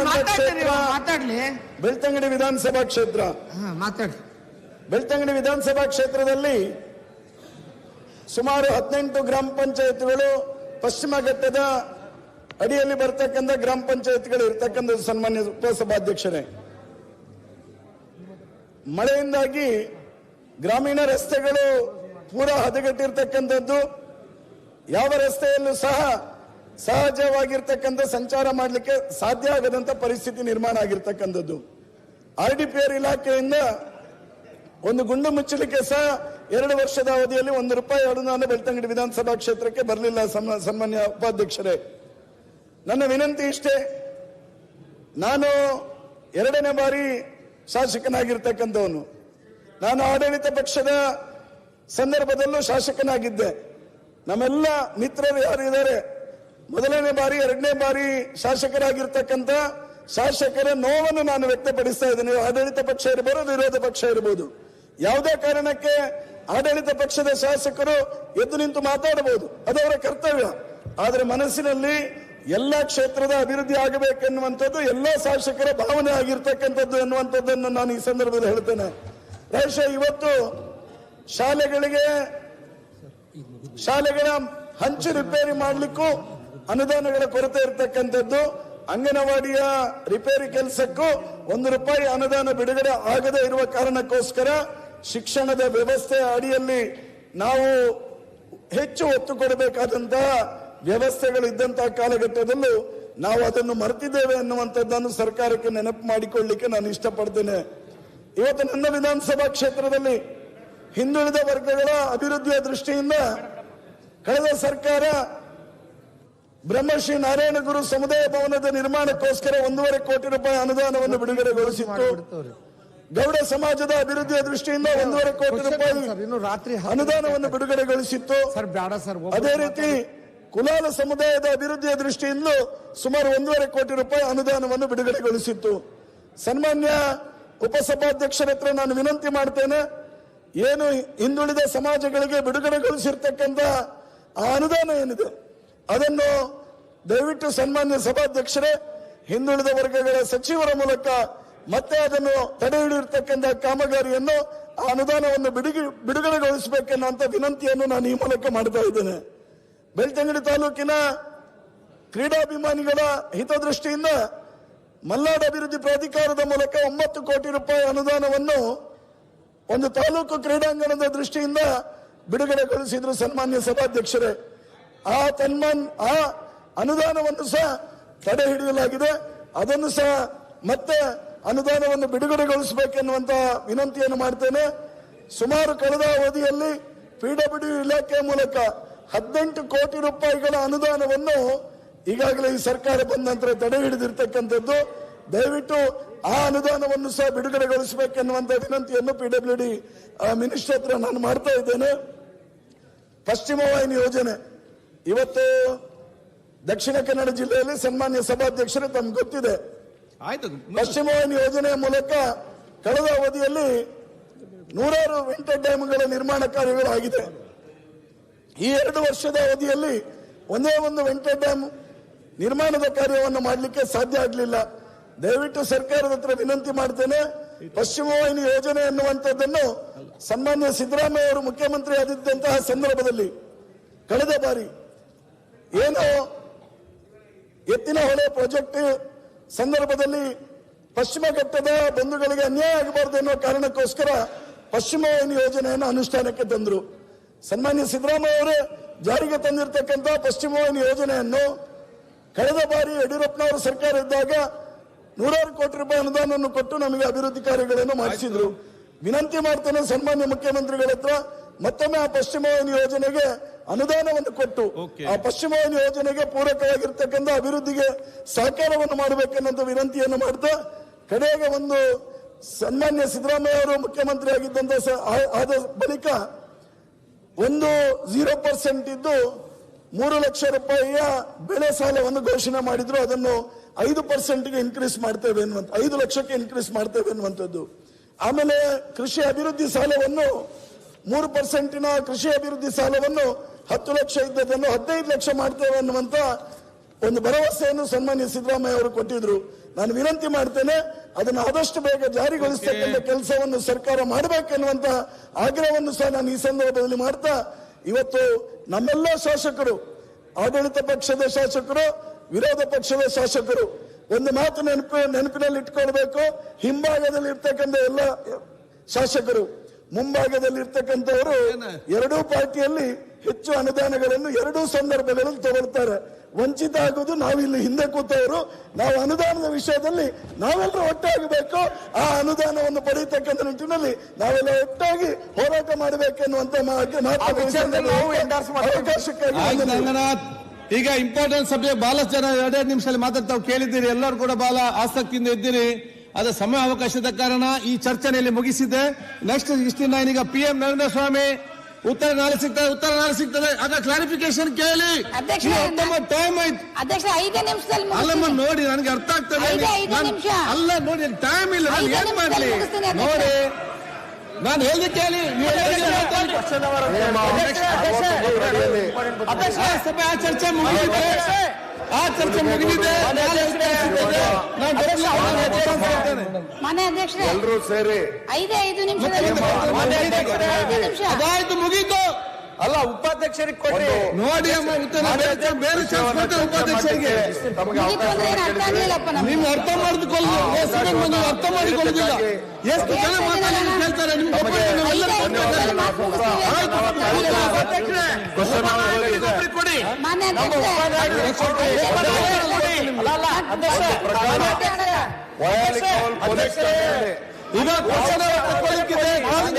ಮಾತಾಡ್ಲಿ. ಬೆಳ್ತಂಗಡಿ ವಿಧಾನಸಭಾ ಕ್ಷೇತ್ರ. ಮಾತಾಡಿ ಬೆಳ್ತಂಗಡಿ ವಿಧಾನಸಭಾ ಕ್ಷೇತ್ರದಲ್ಲಿ ಸುಮಾರು ಹದಿನೆಂಟು ಗ್ರಾಮ ಪಂಚಾಯತ್ಗಳು ಪಶ್ಚಿಮ ಘಟ್ಟದ ಅಡಿಯಲ್ಲಿ ಬರ್ತಕ್ಕಂಥ ಗ್ರಾಮ ಪಂಚಾಯತ್ಗಳು ಇರ್ತಕ್ಕಂಥ ಸನ್ಮಾನ್ಯ ಉಪಸಭಾಧ್ಯಕ್ಷರೇ. ಮಳೆಯಿಂದಾಗಿ ಗ್ರಾಮೀಣ ರಸ್ತೆಗಳು ಪೂರಾ ಹದಗೆಟ್ಟಿರ್ತಕ್ಕಂಥದ್ದು. ಯಾವ ರಸ್ತೆಯಲ್ಲೂ ಸಹ ಸಹಜವಾಗಿರ್ತಕ್ಕಂಥ ಸಂಚಾರ ಮಾಡಲಿಕ್ಕೆ ಸಾಧ್ಯ ಆಗದಂತ ಪರಿಸ್ಥಿತಿ ನಿರ್ಮಾಣ ಆಗಿರ್ತಕ್ಕಂಥದ್ದು. ಆರ್ ಡಿ ಪಿ ಆರ್ ಇಲಾಖೆಯಿಂದ ಒಂದು ಗುಂಡು ಮುಚ್ಚಲಿಕ್ಕೆ ಸಹ ಎರಡು ವರ್ಷದ ಅವಧಿಯಲ್ಲಿ ಒಂದು ರೂಪಾಯಿ ಅನುದಾನ ಬೆಳ್ತಂಗಡಿ ವಿಧಾನಸಭಾ ಕ್ಷೇತ್ರಕ್ಕೆ ಬರಲಿಲ್ಲ ಸನ್ಮ- ಸನ್ಮಾನ್ಯ ಉಪಾಧ್ಯಕ್ಷರೇ. ನನ್ನ ವಿನಂತಿ ಇಷ್ಟೇ, ನಾನು ಎರಡನೇ ಬಾರಿ ಶಾಸಕನಾಗಿರ್ತಕ್ಕಂಥವನು. ನಾನು ಆಡಳಿತ ಪಕ್ಷದ ಸಂದರ್ಭದಲ್ಲೂ ಶಾಸಕನಾಗಿದ್ದೆ. ನಮ್ಮೆಲ್ಲ ಮಿತ್ರರು ಯಾರು ಇದ್ದಾರೆ ಮೊದಲನೇ ಬಾರಿ, ಎರಡನೇ ಬಾರಿ ಶಾಸಕರಾಗಿರ್ತಕ್ಕಂಥ ಶಾಸಕರ ನೋವನ್ನು ನಾನು ವ್ಯಕ್ತಪಡಿಸ್ತಾ ಇದ್ದೇನೆ. ಆಡಳಿತ ಪಕ್ಷ ಇರಬಹುದು ವಿರೋಧ ಪಕ್ಷ ಇರಬಹುದು ಯಾವುದೇ ಕಾರಣಕ್ಕೆ ಆಡಳಿತ ಪಕ್ಷದ ಶಾಸಕರು ಎದ್ದು ನಿಂತು ಮಾತಾಡಬಹುದು. ಅದವರ ಕರ್ತವ್ಯ. ಆದರೆ ಮನಸ್ಸಿನಲ್ಲಿ ಎಲ್ಲ ಕ್ಷೇತ್ರದ ಅಭಿವೃದ್ಧಿ ಆಗಬೇಕೆನ್ನುವಂಥದ್ದು, ಎಲ್ಲ ಶಾಸಕರ ಭಾವನೆ ಆಗಿರ್ತಕ್ಕಂಥದ್ದು ಎನ್ನುವಂಥದ್ದನ್ನು ನಾನು ಈ ಸಂದರ್ಭದಲ್ಲಿ ಹೇಳ್ತೇನೆ. ಬಹುಶಃ ಇವತ್ತು ಶಾಲೆಗಳಿಗೆ, ಶಾಲೆಗಳ ಹಂಚು ರಿಪೇರಿ ಮಾಡಲಿಕ್ಕೂ ಅನುದಾನಗಳ ಕೊರತೆ ಇರತಕ್ಕಂಥದ್ದು ಅಂಗನವಾಡಿಯ ರಿಪೇರಿ ಕೆಲಸಕ್ಕೂ ಒಂದು ರೂಪಾಯಿ ಅನುದಾನ ಬಿಡುಗಡೆ ಆಗದೆ ಇರುವ ಕಾರಣಕ್ಕೋಸ್ಕರ ಶಿಕ್ಷಣದ ವ್ಯವಸ್ಥೆ ಅಡಿಯಲ್ಲಿ ನಾವು ಹೆಚ್ಚು ಒತ್ತು ಕೊಡಬೇಕಾದಂತಹ ವ್ಯವಸ್ಥೆಗಳು ಇದ್ದಂತಹ ಕಾಲಘಟ್ಟದಲ್ಲೂ ನಾವು ಅದನ್ನು ಮರೆತಿದ್ದೇವೆ ಅನ್ನುವಂಥದ್ದನ್ನು ಸರ್ಕಾರಕ್ಕೆ ನೆನಪು ಮಾಡಿಕೊಳ್ಳಿಕ್ಕೆ ನಾನು ಇಷ್ಟಪಡ್ತೇನೆ. ಇವತ್ತು ನನ್ನ ವಿಧಾನಸಭಾ ಕ್ಷೇತ್ರದಲ್ಲಿ ಹಿಂದುಳಿದ ವರ್ಗಗಳ ಅಭಿವೃದ್ಧಿಯ ದೃಷ್ಟಿಯಿಂದ ಕಳೆದ ಸರ್ಕಾರ ಬ್ರಹ್ಮಶ್ರೀ ನಾರಾಯಣ ಗುರು ಸಮುದಾಯ ಭವನದ ನಿರ್ಮಾಣಕ್ಕೋಸ್ಕರ ಒಂದೂವರೆ ಕೋಟಿ ರೂಪಾಯಿ ಅನುದಾನವನ್ನು ಬಿಡುಗಡೆಗೊಳಿಸಿತ್ತು. ಗೌಡ ಸಮಾಜದ ಅಭಿವೃದ್ಧಿಯ ದೃಷ್ಟಿಯಿಂದ ಒಂದೂವರೆ ಕೋಟಿ ರೂಪಾಯಿ ರಾತ್ರಿ ಅನುದಾನವನ್ನು ಬಿಡುಗಡೆಗೊಳಿಸಿತ್ತು. ಸರ್ ಬೇಡ ಸರ್ ಅದೇ ರೀತಿ ಕುಲಾಲ ಸಮುದಾಯದ ಅಭಿವೃದ್ಧಿಯ ದೃಷ್ಟಿಯಿಂದ ಸುಮಾರು ಒಂದೂವರೆ ಕೋಟಿ ರೂಪಾಯಿ ಅನುದಾನವನ್ನು ಬಿಡುಗಡೆಗೊಳಿಸಿತ್ತು. ಸನ್ಮಾನ್ಯ ಉಪಸಭಾಧ್ಯಕ್ಷರ ಹತ್ರ ನಾನು ವಿನಂತಿ ಮಾಡ್ತೇನೆ ಏನು ಹಿಂದುಳಿದ ಸಮಾಜಗಳಿಗೆ ಬಿಡುಗಡೆಗೊಳಿಸಿರ್ತಕ್ಕಂಥ ಆ ಅನುದಾನ ಏನಿದೆ? ಅದನ್ನು ದಯವಿಟ್ಟು ಸನ್ಮಾನ್ಯ ಸಭಾಧ್ಯಕ್ಷರೇ, ಹಿಂದುಳಿದ ವರ್ಗಗಳ ಸಚಿವರ ಮೂಲಕ ಮತ್ತೆ ಅದನ್ನು ತಡೆ ಹಿಡಿದಿರ್ತಕ್ಕಂಥ ಕಾಮಗಾರಿಯನ್ನು ಆ ಅನುದಾನವನ್ನು ಬಿಡುಗಿ ಬಿಡುಗಡೆಗೊಳಿಸಬೇಕೆನ್ನುವಂಥ ವಿನಂತಿಯನ್ನು ನಾನು ಈ ಮೂಲಕ ಮಾಡ್ತಾ ಇದ್ದೇನೆ. ಬೆಳ್ತಂಗಡಿ ತಾಲೂಕಿನ ಕ್ರೀಡಾಭಿಮಾನಿಗಳ ಹಿತದೃಷ್ಟಿಯಿಂದ ಮಲ್ನಾಡು ಅಭಿವೃದ್ಧಿ ಪ್ರಾಧಿಕಾರದ ಮೂಲಕ ಒಂಬತ್ತು ಕೋಟಿ ರೂಪಾಯಿ ಅನುದಾನವನ್ನು ಒಂದು ತಾಲೂಕು ಕ್ರೀಡಾಂಗಣದ ದೃಷ್ಟಿಯಿಂದ ಬಿಡುಗಡೆಗೊಳಿಸಿದ್ರು ಸನ್ಮಾನ್ಯ ಸಭಾಧ್ಯಕ್ಷರೇ. ಆ ತನ್ಮನ್, ಆ ಅನುದಾನವನ್ನು ಸಹ ತಡೆ ಹಿಡಿಯಲಾಗಿದೆ. ಅದನ್ನು ಸಹ ಮತ್ತೆ ಅನುದಾನವನ್ನು ಬಿಡುಗಡೆಗೊಳಿಸಬೇಕೆನ್ನುವಂತ ವಿನಂತಿಯನ್ನು ಮಾಡ್ತೇನೆ. ಸುಮಾರು ಕಳೆದ ಅವಧಿಯಲ್ಲಿ ಪಿಡಬ್ಲ್ಯೂ ಇಲಾಖೆ ಮೂಲಕ ಹದಿನೆಂಟು ಕೋಟಿ ರೂಪಾಯಿಗಳ ಅನುದಾನವನ್ನು ಈಗಾಗಲೇ ಈ ಸರ್ಕಾರ ಬಂದ ನಂತರ ತಡೆ ಹಿಡಿದಿರ್ತಕ್ಕಂಥದ್ದು. ದಯವಿಟ್ಟು ಆ ಅನುದಾನವನ್ನು ಸಹ ಬಿಡುಗಡೆಗೊಳಿಸಬೇಕೆನ್ನುವಂತ ವಿನಂತಿಯನ್ನು ಪಿಡಬ್ಲ್ಯೂ ಡಿ ಮಿನಿಸ್ಟರ್ ಹತ್ರ ನಾನು ಮಾಡ್ತಾ ಇದ್ದೇನೆ. ಪಶ್ಚಿಮ ವಾಹಿನಿ ಯೋಜನೆ. ಇವತ್ತು ದಕ್ಷಿಣ ಕನ್ನಡ ಜಿಲ್ಲೆಯಲ್ಲಿ ಸನ್ಮಾನ್ಯ ಸಭಾಧ್ಯಕ್ಷರು ತಮ್ಗೆ ಗೊತ್ತಿದೆ. ಆಯ್ತು. ಪಶ್ಚಿಮ ವಾಹಿನಿ ಯೋಜನೆಯ ಮೂಲಕ ಕಳೆದ ಅವಧಿಯಲ್ಲಿ ನೂರಾರು ವಿಂಟರ್ ಡ್ಯಾಮ್ಗಳ ನಿರ್ಮಾಣ ಕಾರ್ಯಗಳಾಗಿದೆ. ಈ ಎರಡು ವರ್ಷದ ಅವಧಿಯಲ್ಲಿ ಒಂದೇ ಒಂದು ವೆಂಟರ್ ಡ್ಯಾಮ್ ನಿರ್ಮಾಣದ ಕಾರ್ಯವನ್ನು ಮಾಡಲಿಕ್ಕೆ ಸಾಧ್ಯ ಆಗಲಿಲ್ಲ. ದಯವಿಟ್ಟು ಸರ್ಕಾರದ ಹತ್ರ ವಿನಂತಿ ಮಾಡ್ತೇನೆ ಪಶ್ಚಿಮ ವಾಹಿನಿ ಯೋಜನೆ ಅನ್ನುವಂಥದ್ದನ್ನು ಸನ್ಮಾನ್ಯ ಸಿದ್ದರಾಮಯ್ಯ ಅವರು ಮುಖ್ಯಮಂತ್ರಿ ಆದಿದ್ದಂತಹ ಸಂದರ್ಭದಲ್ಲಿ ಕಳೆದ ಬಾರಿ ಏನು ಎತ್ತಿನ ಹೊಳೆ ಪ್ರಾಜೆಕ್ಟ್ ಸಂದರ್ಭದಲ್ಲಿ ಪಶ್ಚಿಮ ಘಟ್ಟದ ಬಂಧುಗಳಿಗೆ ಅನ್ಯಾಯ ಆಗಬಾರದು ಅನ್ನೋ ಕಾರಣಕ್ಕೋಸ್ಕರ ಪಶ್ಚಿಮ ವಾಹಿನಿ ಯೋಜನೆಯನ್ನು ಅನುಷ್ಠಾನಕ್ಕೆ ತಂದರು. ಸನ್ಮಾನ್ಯ ಸಿದ್ದರಾಮಯ್ಯ ಅವರು ಜಾರಿಗೆ ತಂದಿರತಕ್ಕಂಥ ಪಶ್ಚಿಮ ವಾಹಿನಿ ಯೋಜನೆಯನ್ನು ಕಳೆದ ಬಾರಿ ಯಡಿಯೂರಪ್ಪನವರ ಸರ್ಕಾರ ಇದ್ದಾಗ ನೂರಾರು ಕೋಟಿ ರೂಪಾಯಿ ಅನುದಾನವನ್ನು ಕೊಟ್ಟು ನಮಗೆ ಅಭಿವೃದ್ಧಿ ಕಾರ್ಯಗಳನ್ನು ಮಾಡಿಸಿದ್ರು. ವಿನಂತಿ ಮಾಡ್ತೇನೆ ಸನ್ಮಾನ್ಯ ಮುಖ್ಯಮಂತ್ರಿಗಳ ಹತ್ರ ಮತ್ತೊಮ್ಮೆ ಆ ಪಶ್ಚಿಮ ವಾಹಿನಿ ಯೋಜನೆಗೆ ಅನುದಾನವನ್ನು ಕೊಟ್ಟು ಆ ಪಶ್ಚಿಮ ವಾಹಿನಿ ಯೋಜನೆಗೆ ಪೂರಕವಾಗಿರ್ತಕ್ಕಂಥ ಅಭಿವೃದ್ಧಿಗೆ ಸಹಕಾರವನ್ನು ಮಾಡಬೇಕೆನ್ನುವಂತ ವಿನಂತಿಯನ್ನು ಮಾಡ್ತಾ ಕಡೆಗೆ ಒಂದು ಸನ್ಮಾನ್ಯ ಸಿದ್ದರಾಮಯ್ಯ ಅವರು ಮುಖ್ಯಮಂತ್ರಿ ಆಗಿದ್ದಂತ ಆದ ಬಳಿಕ ಒಂದು ಝೀರೋ ಪರ್ಸೆಂಟ್ ಇದ್ದು ಮೂರು ಲಕ್ಷ ರೂಪಾಯಿಯ ಬೆಳೆ ಸಾಲವನ್ನು ಘೋಷಣೆ ಮಾಡಿದ್ರು. ಅದನ್ನು ಐದು ಪರ್ಸೆಂಟ್ಗೆ ಇನ್ಕ್ರೀಸ್ ಮಾಡ್ತೇವೆ ಎನ್ನುವಂತ ಐದು ಲಕ್ಷಕ್ಕೆ ಇನ್ಕ್ರೀಸ್ ಮಾಡ್ತೇವೆ ಅನ್ನುವಂಥದ್ದು ಆಮೇಲೆ ಕೃಷಿ ಅಭಿವೃದ್ಧಿ ಸಾಲವನ್ನು ಮೂರು ಪರ್ಸೆಂಟಿನ ಕೃಷಿ ಅಭಿವೃದ್ಧಿ ಸಾಲವನ್ನು ಹತ್ತು ಲಕ್ಷ ಇದ್ದದನ್ನು ಹದಿನೈದು ಲಕ್ಷ ಮಾಡ್ತೇವೆ ಅನ್ನುವಂತ ಒಂದು ಭರವಸೆಯನ್ನು ಸನ್ಮಾನ್ಯ ಸಿದ್ದರಾಮಯ್ಯ ಅವರು ಕೊಟ್ಟಿದ್ರು. ನಾನು ವಿನಂತಿ ಮಾಡ್ತೇನೆ ಅದನ್ನು ಆದಷ್ಟು ಬೇಗ ಜಾರಿಗೊಳಿಸ್ತಕ್ಕಂಥ ಕೆಲಸವನ್ನು ಸರ್ಕಾರ ಮಾಡಬೇಕೆನ್ನುವಂತ ಆಗ್ರಹವನ್ನು ಸಹ ನಾನು ಈ ಸಂದರ್ಭದಲ್ಲಿ ಮಾಡ್ತಾ ಇವತ್ತು ನಮ್ಮೆಲ್ಲ ಶಾಸಕರು ಆಡಳಿತ ಪಕ್ಷದ ಶಾಸಕರು ವಿರೋಧ ಪಕ್ಷದ ಶಾಸಕರು ಒಂದು ಮಾತು ನೆನಪು ನೆನಪಿನಲ್ಲಿ ಇಟ್ಕೊಳ್ಬೇಕು ಹಿಂಭಾಗದಲ್ಲಿ ಇರ್ತಕ್ಕಂಥ ಎಲ್ಲ ಶಾಸಕರು ಮುಂಭಾಗದಲ್ಲಿ ಇರ್ತಕ್ಕಂಥವರು ಎರಡೂ ಪಾರ್ಟಿಯಲ್ಲಿ ಹೆಚ್ಚು ಅನುದಾನಗಳನ್ನು ಎರಡೂ ಸಂದರ್ಭಗಳಲ್ಲಿ ತಗೊಳ್ತಾರೆ. ವಂಚಿತ ಆಗುವುದು ನಾವಿಲ್ಲಿ ಹಿಂದೆ ಕೂತವರು. ನಾವು ಅನುದಾನದ ವಿಷಯದಲ್ಲಿ ನಾವೆಲ್ಲರೂ ಒಟ್ಟಾಗಬೇಕು. ಆ ಅನುದಾನವನ್ನು ಪಡೆಯತಕ್ಕಂಥ ನಿಟ್ಟಿನಲ್ಲಿ ನಾವೆಲ್ಲ ಒಟ್ಟಾಗಿ ಹೋರಾಟ ಮಾಡಬೇಕೆನ್ನುವಂತ. ಈಗ ಇಂಪಾರ್ಟೆಂಟ್ ಸಬ್ಜೆಕ್ಟ್ ಬಹಳಷ್ಟು ಜನ ಎರಡೆರಡು ನಿಮಿಷದಲ್ಲಿ ಮಾತಾಡ್ತಾವ್ ಕೇಳಿದ್ದೀರಿ. ಎಲ್ಲರೂ ಕೂಡ ಬಹಳ ಆಸಕ್ತಿಯಿಂದ ಇದ್ದೀರಿ. ಅದ ಸಮಯ ಅವಕಾಶದ ಕಾರಣ ಈ ಚರ್ಚೆಯಲ್ಲಿ ಮುಗಿಸಿದೆ ನೆಕ್ಸ್ಟ್ ಇಷ್ಟಿನ ಈಗ ಪಿ ಎಂ ನರೇಂದ್ರ ಸ್ವಾಮಿ ಉತ್ತರ ನಾಳೆ ಸಿಗ್ತದೆ ಉತ್ತರ ನಾಳೆ ಸಿಗ್ತದೆ. ಆಗ ಕ್ಲಾರಿಫಿಕೇಶನ್ ಕೇಳಿ. ಟೈಮ್ ಆಯ್ತು. ಅಧ್ಯಕ್ಷ ಐದೇ ನಿಮಿಷದಲ್ಲಿ ಅಲ್ಲಮ್ಮ ನೋಡಿ ನನಗೆ ಅರ್ಥ ಆಗ್ತದೆ. ಐದೇ ಐದು ನಿಮಿಷ. ಅಲ್ಲ ನೋಡಿ ಟೈಮ್ ಇಲ್ಲ. ನಾನು ಏನ್ ಮಾಡ್ಲಿ? ನೋಡಿ ನಾನು ಹೇಳಿ ಕೇಳಿ. ಸಭೆ ಆ ಚರ್ಚೆ ಮುಗಿದಿದೆ. ಚರ್ಚೆ ಮುಗಿದಿದೆ. ಮನೆ ಅಧ್ಯಕ್ಷರೇ ಎಲ್ಲರೂ ಸೇರಿ. ಐದೇ ಐದು ನಿಮಿಷ. ಅದಾಯ್ತು ಮುಗೀತು. ಅಲ್ಲ ಉಪಾಧ್ಯಕ್ಷರಿಗೆ ಕೊಡಿ ನೋಡಿ ಬೇರೆ ಉಪಾಧ್ಯಕ್ಷರಿಗೆ. ನೀವು ಅರ್ಥ ಮಾಡಿಕೊಳ್ಳಿ. ಅರ್ಥ ಮಾಡಿಕೊಳ್ಳುದಿಲ್ಲ ಎಷ್ಟು ಜನ ಮಾತಾಡಿ ಕೇಳ್ತಾರೆ ನಿಮ್ಗೆ ಗೊತ್ತಿಲ್ಲ,